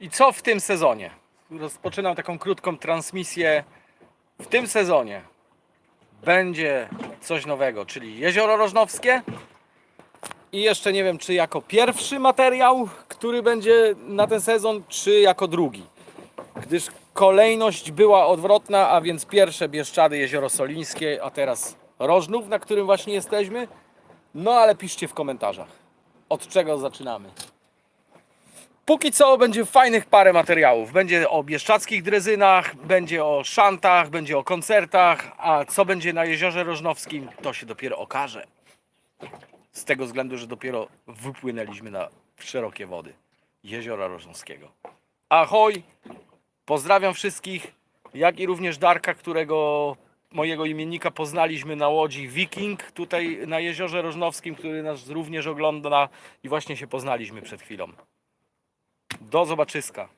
I co w tym sezonie? Rozpoczynam taką krótką transmisję. W tym sezonie będzie coś nowego, czyli Jezioro Rożnowskie. I jeszcze nie wiem, czy jako pierwszy materiał, który będzie na ten sezon, czy jako drugi. Gdyż kolejność była odwrotna, a więc pierwsze Bieszczady, Jezioro Solińskie, a teraz Rożnów, na którym właśnie jesteśmy. No ale piszcie w komentarzach, od czego zaczynamy. Póki co będzie fajnych parę materiałów. Będzie o bieszczadzkich drezynach, będzie o szantach, będzie o koncertach, a co będzie na Jeziorze Rożnowskim, to się dopiero okaże. Z tego względu, że dopiero wypłynęliśmy na szerokie wody Jeziora Rożnowskiego. Ahoj! Pozdrawiam wszystkich, jak i również Darka, którego mojego imiennika poznaliśmy na łodzi Viking tutaj na Jeziorze Rożnowskim, który nas również ogląda i właśnie się poznaliśmy przed chwilą. Do zobaczyska.